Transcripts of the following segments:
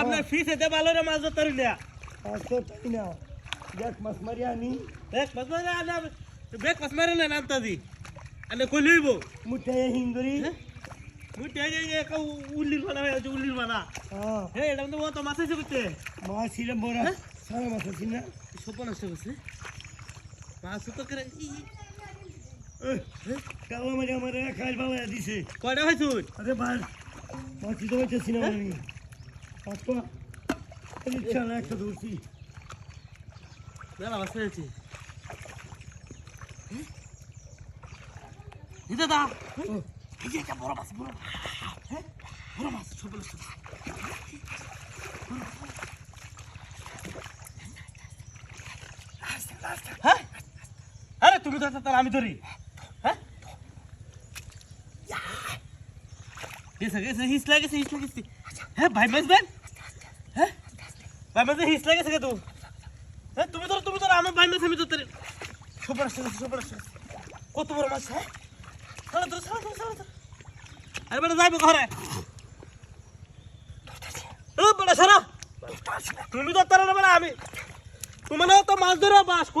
আপনার ফিস এতে ভালো রে মাছ ধরতে না। দেখ মাছ মারি আনি। দেখ মাছ মারে আনা বেক মাছ মারে না নামতা দি। আনে কই লইব মুঠাই হিন্দরি। মুই তে যে কা উল্লির বানা হয়ে আছে উল্লির বানা। হ্যাঁ। হে এটা তো ও তো মাছ এসে করতে মাছ ছিল বড়। সারা মাছ আছে না? সপন বসে মাছ তো করে কালো মাঝে আমার খাই ভালো দিছে। কয়টা হইছুন আরে ভাই মাছি তো হইতেছি না আমি পাঁচটা ইচ্ছা না একটা ধরছি। বেলা মাছ হয়েছে দিদা এই যে একটা বড় মাছ বড় মাছ। হ্যাঁ? বড় মাছ সপন আসছে হ্যাঁ? তুমি তো তার আমি ধরি। হ্যাঁ? গেছে গেছে হ্যাঁ ভাই হ্যাঁ? ভাই মাছ হিস লাগেছে কে তো? হ্যাঁ তুমি ধরো ভাই আমি কত বড় হ্যাঁ? যাইবো ঘরে। সারা তুমি ধরতে না আমি। তুমি তো মাছ ধরো বাস কো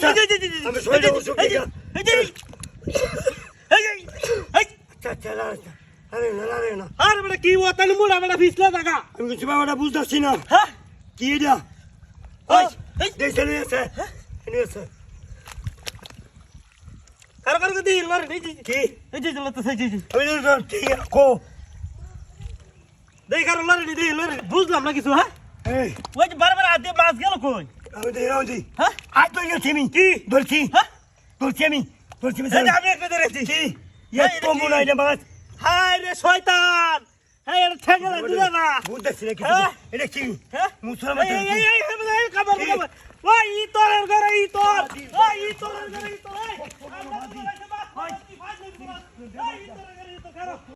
সুখে যে, এই যে, এই যে, এই যে, আচ্ছা আচ্ছা না আরে না না না আরে বেটা কি ও তাহলে মুড়া বেটা ফিসলা টাকা আমি কিছু ব্যাপারটা বুঝতেছি না হ্যাঁ কি এটা দেখে নিয়ে এসে কে এই এই সেই ঠিক কো দেই কারও লরে লরে বুঝলাম না কিছু হ্যাঁ ওই যে বারবার আদে মাছ গেল কই আমি তো এরাও দিই হ্যাঁ আজ তো গেছি আমি কি ধরছি হ্যাঁ ধরছি আমি ধরছি আমি আমি একটা ধরেছি কি এই, এত মনে হয় না মাছ হায় রে শয়তান হ্যাঁ এটা ঠেঙ্গা দিল না বুঝতেছি না হ্যাঁ? কিছু এটা কি হ্যাঁ মুসলমান এই এই এই এই এই ওই ঘরে ই তোর ওই ই ঘরে ই